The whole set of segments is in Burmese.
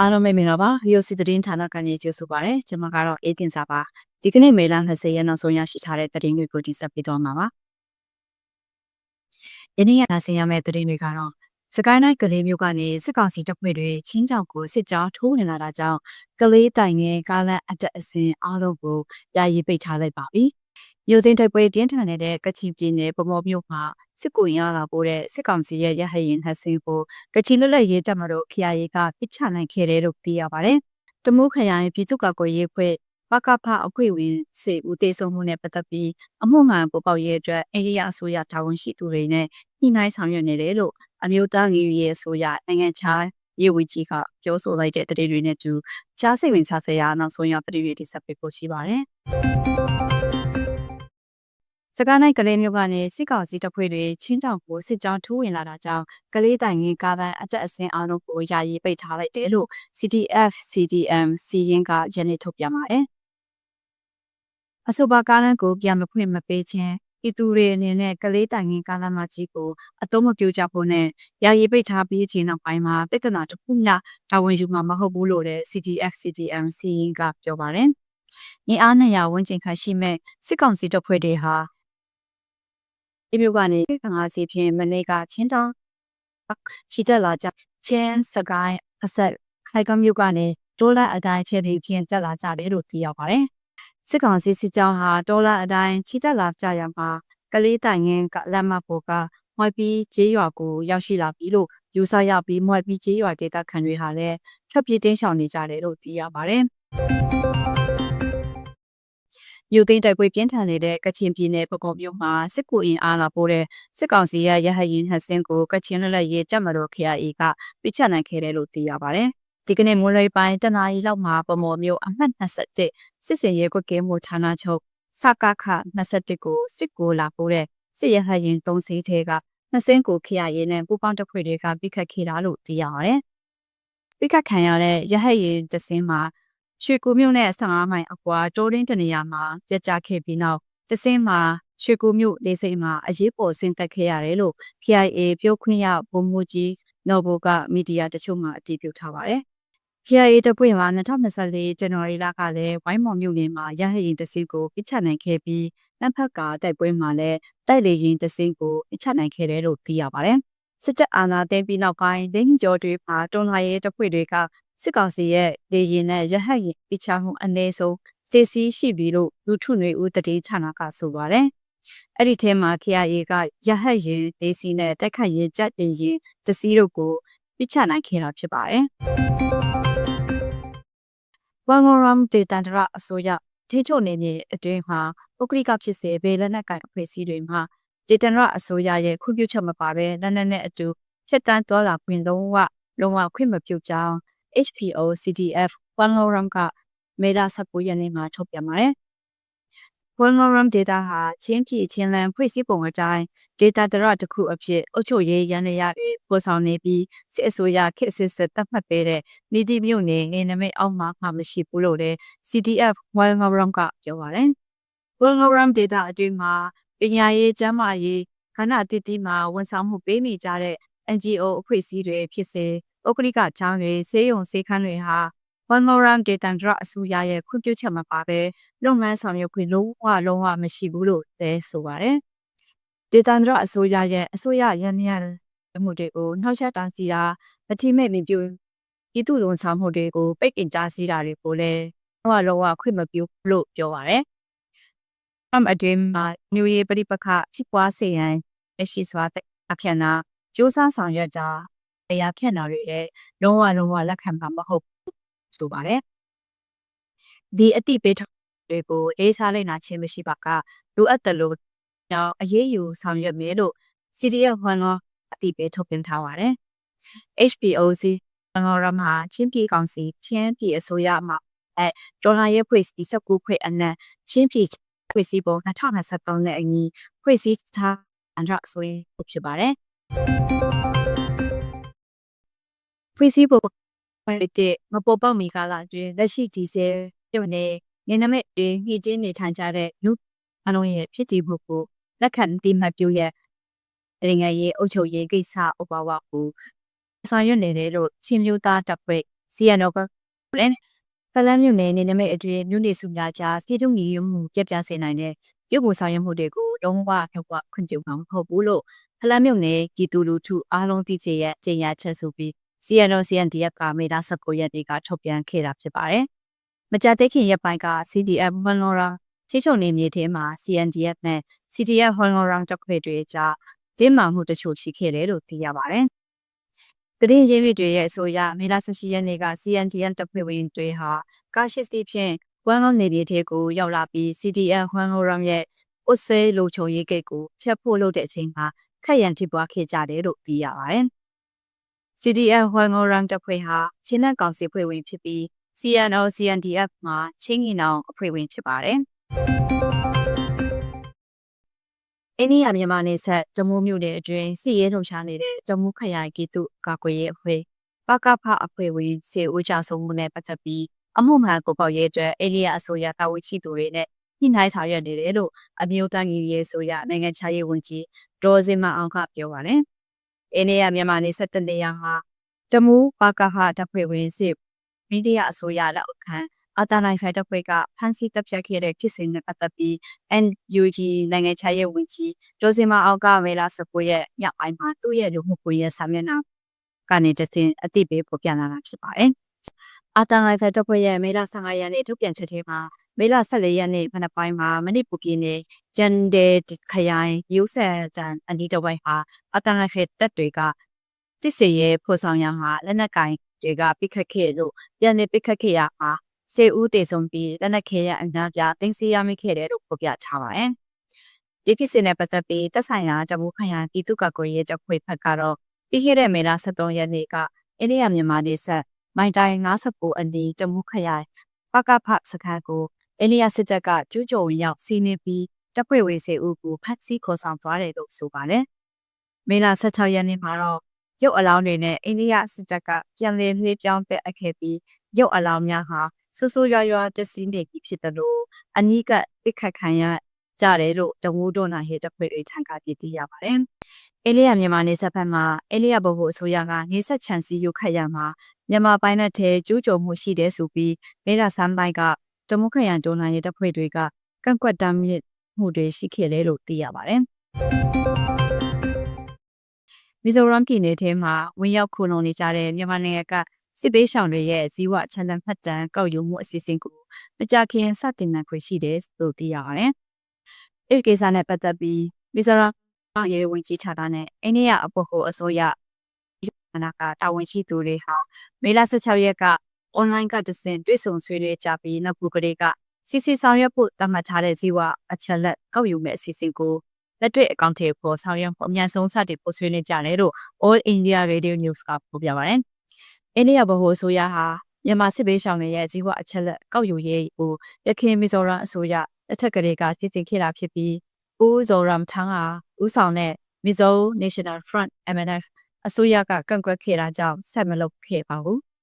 အားလုံးပဲမင်္ဂလာပါ VOC သတင်းဌာနကနေကြိုဆိုပါရစေကျွန်မကတော့အေးတင်စာပါဒီကနေ့မေလ20ရက်နောက်ဆုံးရရှိထားတဲ့သတင်းတွေကိုတင်ဆက်ပေးသွားမှာပါယနေ့ရတာဆင်ရမယ့်သတင်းတွေကတော့စကိုင်းတိုင်းကလေးမျိုးကနေစစ်ကောင်စီတပ်ဖွဲ့တွေချင်းကြောက်ကိုစစ်ကြောထိုးနေလာတာကြောင့်ကလေးတိုင်ငယ်ကားလန့်အတက်အစင်အားလုံးကိုယာယီပိတ်ထားလိုက်ပါပြီ မြို့သိမ်းတိုက်ပွဲပြင်းထန်နေတဲ့ကချင်ပြည်နယ်ပမော်မြို့မှာစစ်ကိုရင်ရလာပို့တဲ့စစ်ကောင်စီရဲ့ရဟရင်ဟတ်စင်ကိုကချင်လွတ်လပ်ရေးတပ်မတော်ခရိုင်ကပစ်ချနိုင်ခဲ့တယ်လို့သိရပါတယ်။တမုခရိုင်ပြည်သူ့ကာကွယ်ရေးဖွဲ့ပကဖအဖွဲ့ဝင်စေဦးတေဆုံးမှုနဲ့ပတ်သက်ပြီးအမှုမှန်ပေါ်ပေါက်ရေးအတွက်အိန္ဒိယအစိုးရတာဝန်ရှိသူတွေနဲ့ညှိနှိုင်းဆောင်ရွက်နေတယ်လို့အမျိုးသားရေးရဲ့အစိုးရနိုင်ငံခြားရေးဝန်ကြီးကပြောဆိုလိုက်တဲ့တရေတွေနဲ့တူကြားစိတ်ဝင်စားစရာနောက်ဆုံးရတရေတွေတိဆက်ပေးဖို့ရှိပါတယ်။ စကားနိုင်ကလေးမျိုးကနေစစ်ကောင်စီတပ်ဖွဲ့တွေချင်းတောင်ကိုစစ်ကြောင်းထိုးဝင်လာတာကြောင့်ကလေးတိုင်ငင်းကားတန်းအတက်အဆင်းအားလုံးကိုယာယီပိတ်ထားလိုက်တယ်လို့ CTF CDM စီရင်ကယနေ့ထုတ်ပြန်ပါတယ်။အဆိုပါကားလမ်းကိုပြန်မဖွင့်မပေးခြင်းဤသူတွေအနေနဲ့ကလေးတိုင်ငင်းကားလမ်းမကြီးကိုအသုံးမပြုကြဖို့နဲ့ယာယီပိတ်ထားပြီးခြင်းနောက်ပိုင်းမှာပြဿနာတစ်ခုမျှတာဝန်ယူမှာမဟုတ်ဘူးလို့လည်း CTF CDM စီရင်ကပြောပါတယ်။ညီအား200ဝန်းကျင်ခန့်ရှိမဲ့စစ်ကောင်စီတပ်ဖွဲ့တွေဟာ ဒီမျိုးကနေ55စီဖြင့်မနေ့ကချင်းတောင်ချီတက်လာကြချင်းစကိုင်းအဆက်ခိုင်ကမျိုးကနေဒေါ်လာအတိုင်းချဲတီဖြင့်တက်လာကြတယ်လို့သိရပါတယ်။စစ်ကောင်စီစစ်ကြောင်းဟာဒေါ်လာအတိုင်းချီတက်လာကြရမှာကလေးတိုင်ငင်းကလက်မဖို့ကမွိုက်ပြီးကျေးရွာကိုရောက်ရှိလာပြီလို့ယူဆရပြီးမွိုက်ပြီးကျေးရွာဒေသခံတွေဟာလည်းထွက်ပြေးတင်းရှောင်နေကြတယ်လို့သိရပါတယ်။ မြို့သိမ်းတိုက်ပွဲပြင်းထန်နေတဲ့ကချင်ပြည်နယ်ပကောမြို့မှာစစ်ကူအင်အားလာပို့တဲ့စစ်ကောင်စီရဲ့ရဟရင်ဟဆင်းကိုကချင်လွတ်လပ်ရေးတပ်မတော် KIA ကပြစ်ချနိုင်ခဲ့တယ်လို့သိရပါတယ်။ဒီကနေ့မွန်းလွဲပိုင်းတနာရီလောက်မှာပမော်မြို့အမှတ်21စစ်စင်ရဲကွက်ကဲမှုဌာနချုပ်စကခ21ကိုစစ်ကိုလာပို့တဲ့စစ်ရဟရင်၃စီးထဲကနှစ်စင်းကို KIA နဲ့ပူပေါင်းတပ်ဖွဲ့တွေကပြစ်ခတ်ခဲ့တာလို့သိရပါတယ်။ပြစ်ခတ်ခံရတဲ့ရဟရင်တစင်းမှာ ရွှေကူမြို့နဲ့15မိုင်အကွာတိုးရင်းတနေရာမှာပြက်ကျခဲ့ပြီးနောက်တစင်းမှာရွှေကူမြို့လေးစိမ်မှာအရေးပေါ်ဆင်းသက်ခဲ့ရတယ်လို့ KIA ပြောခွင့်ရဗိုလ်မှူးကြီးနော်ဘိုကမီဒီယာတချို့မှအတည်ပြုထားပါတယ်။ KIA တပ်ဖွဲ့မှာ2024ဇန်နဝါရီလကလည်းဝိုင်းမော်မြို့နယ်မှာရဟရင်တစင်းကိုပြစ်ချနိုင်ခဲ့ပြီးလက်ဖက်ကတိုက်ပွဲမှာလည်းတိုက်လေရင်တစင်းကိုပြစ်ချနိုင်ခဲ့တယ်လို့သိရပါတယ်။စစ်တပ်အာဏာသိမ်းပြီးနောက်ပိုင်းဒင်းကျော်တွေမှာတွန်လာရေးတပ်ဖွဲ့တွေက စစ်ကောင်စီရဲ့လေရင်နဲ့ရဟတ်ရင်ပြချမှုအ ਨੇ ဆုံးသေစီရှိပြီလို့လူထုတွေဦးတတိဌာနကဆိုပါတယ်။အဲ့ဒီထဲမှာ KIA ကရဟတ်ရင်သေစီနဲ့တိုက်ခတ်ရင်ကြက်တင်ရင်တစည်းတို့ကိုပြချနိုင်ခဲ့တာဖြစ်ပါတယ်။ဝမ်ဂရမ်ဒေတန်ဒရအစိုးရထိချုပ်နေမြေအတွင်းမှာပုဂ္ဂလိကဖြစ်စေဘေးလက်နက်ကိုင်အဖွဲ့အစည်းတွေမှာဒေတန်ဒရအစိုးရရဲ့ခွင့်ပြုချက်မပါဘဲလက်နက်နဲ့အတူဖြတ်တန်းသွားလာခွင့်လုံးဝလုံးဝခွင့်မပြုကြောင်း HPO CDF Wanloram ကမေလ19ရက်နေ့မှာထုတ်ပြန်ပါတယ်။ Wanloram data ဟာချင်းပြည်ချင်းလန်ဖွဲ့စည်းပုံအတိုင်း data တရတစ်ခုအဖြစ်အုပ်ချုပ်ရေးရန်ရရတွေပေါ်ဆောင်နေပြီးစစ်အစိုးရခေတ်စစ်စစ်တတ်မှတ်ပေးတဲ့မိသည့်မြို့နယ်နေနမိတ်အောက်မှာမှမရှိဘူးလို့လည်း CDF Wanloram ကပြောပါတယ်။ Wanloram data အတွင်းမှာပညာရေးကျန်းမာရေးခန္ဓာတည်တည်မှာဝန်ဆောင်မှုပေးမိကြတဲ့ NGO အဖွဲ့အစည်းတွေဖြစ်စေ ပုဂ္ဂလိကကျောင်းတွေဆေးရုံဆေးခန်းတွေဟာ One Moram Data Drop အစိုးရရဲ့ခွင့်ပြုချက်မပါဘဲလုပ်ငန်းဆောင်ရွက်ခွင့်လုံးဝလုံးဝမရှိဘူးလို့လည်းဆိုပါတယ်။ Data Drop အစိုးရရဲ့အစိုးရရန်ရန်မှုတွေကိုနှောက်ယှက်တားဆီးတာမတိမဲ့မပြုဤသူဝန်ဆောင်မှုတွေကိုပိတ်ပင်တားဆီးတာတွေကိုလည်းလုံးဝလုံးဝခွင့်မပြုလို့ပြောပါတယ်။ am အတွင်းမှာမျိုးရေးပရိပခဖြစ်ပွားစေရန်ရှိစွာအဖြစ်နာစ조사ဆောင်ရွက်တာ တရားဖြတ်နာတွေလည်းလုံးဝလုံးဝလက်ခံမှာမဟုတ်ဆိုပါတယ်ဒီအတိပေးတွေကိုအေးစားလိုက်နာခြင်းမရှိပါကလိုအပ်တယ်လို့ကြောင်းအရေးယူဆောင်ရွက်မယ်လို့ CDF ဝန်တော်အတိပေးထုတ်ပြန်ထားပါတယ် HPOC ငေါ်ရမှာချင်းပြည်ကောင်စီချင်းပြည်အစိုးရမှအဲဒေါ်လာရဲ့ဖွဲ့စည်း19ဖွဲ့အနက်ချင်းပြည်ဖွဲ့စည်းပုံ2023နဲ့အညီဖွဲ့စည်းထားအန်ဒရဆိုရင်ဖြစ်ပါတယ် ဖွဲ့စည်းပုံတဲ့မပေါ်ပေါက်မီကာလအတွင်းလက်ရှိဒီဇယ်ပြုတ်နေနေနမက်တွေညှိတင်းနေထိုင်ကြတဲ့လူအလုံးရဲ့ဖြစ်တည်မှုကိုလက်ခံတိမှတ်ပြုရဲ့နိုင်ငံရေးအုပ်ချုပ်ရေးကိစ္စဥပဝါကိုဆောင်ရွက်နေတယ်လို့ချင်းမျိုးသားတပ်ဖွဲ့ CNO ကလည်းဖလန်းမြို့နယ်နေနမိတ်အတွင်းမြို့နေစုများကြားစီတုံညီမှုပြပြစေနိုင်တဲ့ရုပ်ပုံဆောင်ရွက်မှုတွေကိုလုံးဝထုတ်ဝခွင့်ပြုမှာမဟုတ်ဘူးလို့ဖလန်းမြို့နယ်ပြည်သူလူထုအားလုံးသိစေရဲ့ကြေညာချက်ဆိုပြီး CNO CNDF ကမေလ19ရက်နေ့ကထုတ်ပြန်ခဲ့တာဖြစ်ပါတယ်။မကြသေးခင်ရက်ပိုင်းက CDF မန်လော်ရာထိချုံနေမြေထဲမှာ CNDF နဲ့ CDF ဟွန်လော်ရာတပ်ဖွဲ့တွေကြားတင်းမာမှုတချို့ရှိခဲ့တယ်လို့သိရပါတယ်။တရင်ရင်းမြစ်တွေရဲ့အဆိုအရမေလ18ရက်နေ့က CNDF တပ်ဖွဲ့ဝင်တွေဟာကားရှိစီဖြင့်ဝမ်လုံးနေပြည်တော်ကိုရောက်လာပြီး CDF ဟွန်လော်ရာရဲ့အုတ်ဆဲလိုချုံရေးကိတ်ကိုဖျက်ဖို့လုပ်တဲ့အချိန်မှာခက်ရန်ဖြစ်ပွားခဲ့ကြတယ်လို့သိရပါတယ်။ CDF ဟွန်လော်ရာတပ်ဖွဲ့ဟာချင်းနက်ကောင်စီဖွဲ့ဝင်ဖြစ်ပြီး CNO CNDF မှာချင်းငင်အောင်အဖွဲ့ဝင်ဖြစ်ပါတယ်။အိန္ဒိယမြန်မာနယ်စပ်တမိုးမြို့နယ်အတွင်းစီရဲထုံရှားနေတဲ့တမိုးခရိုင်ကီတုကာကွယ်ရေးအဖွဲ့ပကဖအဖွဲ့ဝင်စေဦးချဆုံးမှုနဲ့ပတ်သက်ပြီးအမှုမှန်ကိုပေါရေးအတွက်အိန္ဒိယအစိုးရတာဝန်ရှိသူတွေနဲ့ညှိနှိုင်းဆောင်ရွက်နေတယ်လို့အမျိုးသားညီရေးဆိုရနိုင်ငံခြားရေးဝန်ကြီးဒေါ်စင်မအောင်ကပြောပါတယ်။ အိန္ဒိယမြန်မာနယ်စပ်တနေရာဟာတမိုးပကဖတပ်ဖွဲ့ဝင်စေအိန္ဒိယအစိုးရလက်အောက်ခံအာတာနိုင်ဖိုင်တပ်ဖွဲ့ကဖမ်းဆီးတပ်ဖြတ်ခဲ့တဲ့ဖြစ်စဉ်နဲ့ပတ်သက်ပြီး NUG နိုင်ငံခြားရေးဝန်ကြီးဒေါ်စင်မအောင်ကမေလာစပိုရဲ့ညပိုင်းမှာသူ့ရဲ့လူမှုကွန်ရက်စာမျက်နှာကနေတစင်အသိပေးပေါ်ပြလာတာဖြစ်ပါတယ်။အာတာနိုင်ဖိုင်တပ်ဖွဲ့ရဲ့မေလာ15ရက်နေ့ထုတ်ပြန်ချက်ထဲမှာ မေလ14ရက်နေ့မနက်ပိုင်းမှာမနစ်ပူပြည်နယ်ဂျန်ဒေခရိုင်ယူဆန်တန်အန်ဒီတဝိုင်ဟာအာတာနိုင်ဖိုင်တပ်တွေကတစ်စီရဲ့ဖော်ဆောင်ရမှာလက်နက်ကင်တွေကပိခတ်ခဲ့လို့ပြန်လည်ပိခတ်ခဲ့ရမှာစေဦးတည်ဆုံပြီးလက်နက်ခဲရအများပြတင်စီရမိခဲ့တယ်လို့ဖော်ပြထားပါတယ်။ဒီဖြစ်စဉ်နဲ့ပတ်သက်ပြီးသက်ဆိုင်ရာတမူခရိုင်ပြည်သူ့ကာကွယ်ရေးတပ်ဖွဲ့ဘက်ကတော့ပြီးခဲ့တဲ့မေလ23ရက်နေ့ကအိန္ဒိယမြန်မာဒေသမိုင်တိုင်59အနီးတမူခရိုင်ပကဖစခန်းကို အိန္ဒိယစစ်တပ်ကကျူးကျော်ဝင်ရောက်စီးနင်းပြီးတပ်ဖွဲ့ဝင်စေဦးကိုဖမ်းဆီးခေါ်ဆောင်သွားတယ်လို့ဆိုပါတယ်။မေလ16ရက်နေ့မှာတော့ရုပ်အလောင်းတွေနဲ့အိန္ဒိယစစ်တပ်ကပြန်လည်နှွေးပြောင်းပက်အပ်ခဲ့ပြီးရုပ်အလောင်းများဟာဆူဆူရွာရွာတစီးနေပြီဖြစ်တယ်လို့အနီးကပြစ်ခတ်ခံရကြတယ်လို့တဝိုးတော်နာဟေတပ်ဖွဲ့တွေထံကပြသိရပါတယ်။အေလီယာမြန်မာနေဆက်ဖက်မှာအေလီယာဘုတ်ဖို့အစိုးရကနေဆက်ချန်စီရုတ်ခတ်ရမှာမြန်မာပိုင်းနဲ့ထဲကျူးကျော်မှုရှိတယ်ဆိုပြီးမေလာဆမ်ပိုင်းက တမုခရန်တော်နာရေးတပ်ဖွဲ့တွေကကန့်ကွက်တားမြစ်မှုတွေရှိခဲ့တယ်လို့သိရပါတယ်။မီဇိုရမ်ပြည်နယ်ထဲမှာဝင်ရောက်ခုလုံနေကြတဲ့မြန်မာနိုင်ငံကစစ်ပေးရှောင်တွေရဲ့ဇီဝချမ်းသာမှတ်တမ်းကောက်ယူမှုအစီအစဉ်ကိုမကြခင်စတင်နိုင်ခွင့်ရှိတယ်လို့သိရပါတယ်။အဲဒီကိစ္စနဲ့ပတ်သက်ပြီးမီဇိုရမ်ရေဝင်ကြီးဌာနနဲ့အိန္ဒိယအဖို့ကိုအစိုးရအနာကတာဝန်ရှိသူတွေဟာမေလ16ရက်က။ online ကတဆင့်တွေ့ဆုံဆွေးနွေးကြပြီးနောက်ခုကလေးကစီစီဆောင်ရွက်ဖို့သတ်မှတ်ထားတဲ့ဇီဝအချက်လက်ကောက်ယူမဲ့အစီအစဉ်ကိုလက်တွေ့အကောင့်ထဲပေါ်ဆောင်ရွက်ဖို့အမြန်ဆုံးစတင်ပို့ဆွေးနွေးကြတယ်လို့ All India Radio News ကဖော်ပြပါတယ်။အိန္ဒိယဗဟိုအစိုးရဟာမြန်မာစစ်ဘေးရှောင်တွေရဲ့ဇီဝအချက်လက်ကောက်ယူရေးကိုရခိုင်မီဇိုရမ်အစိုးရလက်ထက်ကလေးကစီစဉ်ခဲ့တာဖြစ်ပြီးဦးဇော်ရမ်ထန်းဟာဦးဆောင်တဲ့ Mizo National Front MNF အစိုးရကကန့်ကွက်ခဲ့တာကြောင့်ဆက်မလုပ်ခဲ့ပါဘူး။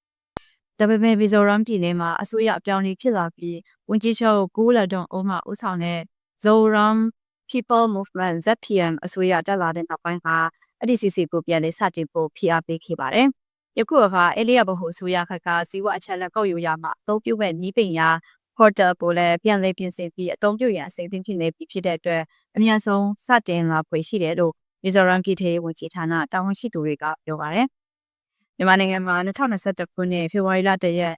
ဒါပေမဲ့မီဇိုရမ်ပြည်နယ်မှာအစိုးရအပြောင်းအလဲဖြစ်လာပြီးဝန်ကြီးချုပ်ကိုလာဒွန်အိုမာဦးဆောင်တဲ့ Zoram People Movement ZPM အစိုးရတက်လာတဲ့နောက်ပိုင်းမှာအဲ့ဒီစီစီကိုပြန်လေးစတင်ဖို့ဖိအားပေးခဲ့ပါတယ်။ယခုအခါအေလီယာဘဟုအစိုးရခက်ကဇီဝအချက်လက်ကောက်ယူရမှာအသုံးပြုမဲ့နီးပင်ရာဟိုတယ်ပိုလည်းပြန်လည်ပြင်ဆင်ပြီးအသုံးပြုရန်အစိမ့်သိမ်းဖြစ်နေပြီဖြစ်တဲ့အတွက်အများဆုံးစတင်လာဖွယ်ရှိတယ်လို့မီဇိုရမ်ပြည်ထောင်ဝန်ကြီးဌာနတာဝန်ရှိသူတွေကပြောပါတယ်။ မြန်မာနိုင်ငံမှာ2021ခုနှစ်ဖေဖော်ဝါရီလတရက်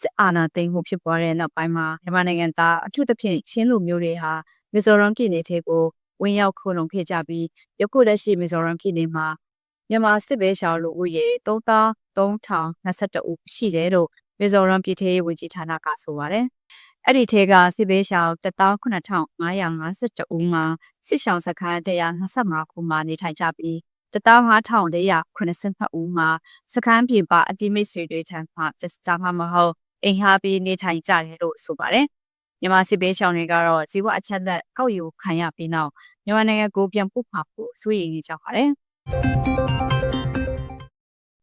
စစ်အာဏာသိမ်းမှုဖြစ်ပွားတဲ့နောက်ပိုင်းမှာမြန်မာနိုင်ငံသားအထူးသဖြင့်ချင်းလူမျိုးတွေဟာမီဇိုရမ်ပြည်နယ်ထဲကိုဝင်ရောက်ခိုလုံခဲ့ကြပြီးယခုလက်ရှိမီဇိုရမ်ပြည်နယ်မှာမြန်မာစစ်ဘေးရှောင်လူဦးရေ3322ဦးရှိတယ်လို့မီဇိုရမ်ပြည်ထောင်ဝန်ကြီးဌာနကဆိုပါတယ်။အဲ့ဒီထဲကစစ်ဘေးရှောင်19552ဦးမှာစစ်ရှောင်စခန်း125ခုမှာနေထိုင်ကြပြီး 15482ဦးမှာစခန်းပြင်ပအတိမိတ်ဆွေတွေထံမှကြာမှမဟုတ်အိမ်ဟာပြီးနေထိုင်ကြတယ်လို့ဆိုပါတယ်။မြန်မာစစ်ပေးရှောင်းတွေကတော့ဇီဝအချက်လက်ကောက်ယူခံရပြီးနောက်မြန်မာနိုင်ငံကိုပြန်ပို့မှာဖို့စိုးရိမ်နေကြပါတယ်။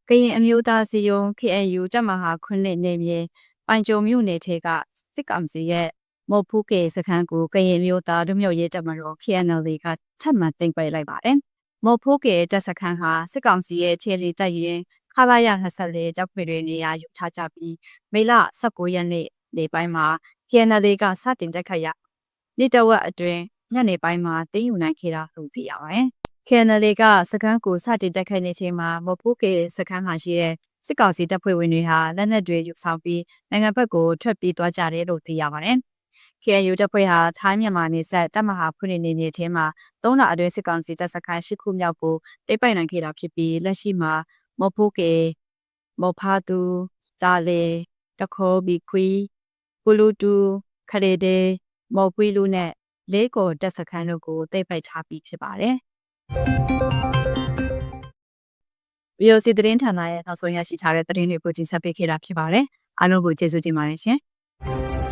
ကရင်အမျိုးသားစီယုံ KNU တပ်မဟာခွန်းနဲ့နေမြေပိုင်ကြုံမြို့နယ်ထဲကစစ်ကောင်စီရဲ့မော်ဖူးကေစခန်းကိုကရင်မျိုးသားလူမျိုးရေးတပ်မတော် KNL ကထပ်မံတင်ပြလိုက်ပါတယ်။ မော်ဖိုးကေတပ်စခန်းဟာစစ်ကောင်စီရဲ့ခြေလီတပ်ရင်ခလာရ24တပ်ဖွဲ့တွေနေရာယူထားကြပြီးမေလ19ရက်နေ့နေပိုင်းမှာ KNL ကစတင်တက်ခတ်ရနေ့တဝက်အတွင်းညနေပိုင်းမှာတင်းယူနိုင်ခဲ့တာလို့သိရပါတယ်။ KNL ကစခန်းကိုစတင်တက်ခတ်နေချိန်မှာမော်ဖိုးကေစခန်းမှာရှိတဲ့စစ်ကောင်စီတပ်ဖွဲ့ဝင်တွေဟာလက်နက်တွေယူဆောင်ပြီးနိုင်ငံဘက်ကိုထွက်ပြေးသွားကြတယ်လို့သိရပါတယ်။ KNU တပ်ဖွဲ့ဟာထိုင်းမြန်မာနယ်စပ်တပ်မဟာဖွင့်နေနေတဲ့အမှာသုံးလအတွင်းစစ်ကောင်စီတပ်စခန်း၈ခုမြောက်ကိုတိတ်ပိုက်နိုင်ခဲ့တာဖြစ်ပြီးလက်ရှိမှာမော်ဖိုးကေမော်ဖာတူတာလေတခေါ်ဘီခွီပူလူတူခရေဒေမော်ပွီလူနဲ့လေးကိုတပ်စခန်းတို့ကိုတိတ်ပိုက်ထားပြီးဖြစ်ပါတယ်။ VOC သတင်းဌာနရဲ့နောက်ဆုံးရရှိထားတဲ့သတင်းတွေကိုတင်ဆက်ပေးခဲ့တာဖြစ်ပါတယ်။အားလုံးကိုကျေးဇူးတင်ပါတယ်ရှင်။